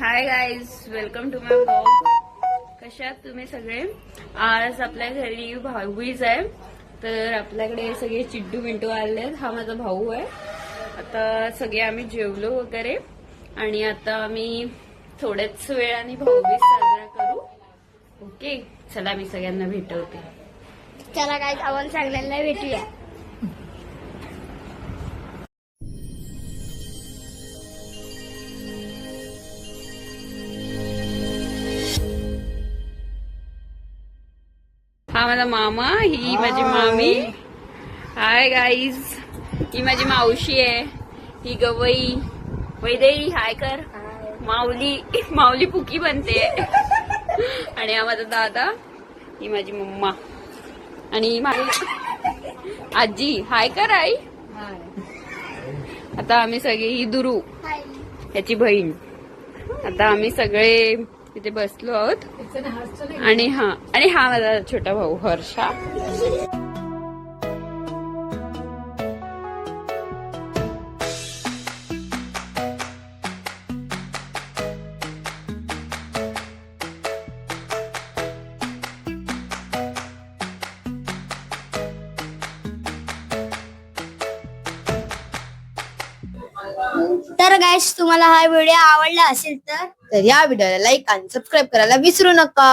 Hi guys welcome to my blog कशात तुम्ही सगळे? आज आपल्या घरी भाऊबीज आहे. तर आपल्याकडे सगळे चिड्डू मिंटू आले आहेत. हा माझा भाऊ आहे. आता सगळे आम्ही जेवलो वगैरे. आणि आता आम्ही थोड्याच वेळाने भाऊबीज साजरा करू. ओके चला मी सगळ्यांना भेटवते. चला काय आपण चांगल्यांना भेटूया. हा माझा मामा ही माझी मामी. हाय गाईज ही माझी मावशी आहे. ही गवई. वैदेही हाय कर. माऊली माऊली पुकी बनते. आणि हा माझा दादा. ही माझी मम्मा. आणि ही माझी आजी. हाय कर आई. आता आम्ही सगळे ही दुरू. याची बहीण. आता आम्ही सगळे इथे बसलो आहोत. आणि हा आणि हा माझा छोटा भाऊ हर्षा. तर गाईस तुम्हाला हा व्हिडिओ आवडला असेल तर तर या व्हिडिओला लाईक आणि सबस्क्राईब करायला विसरू नका.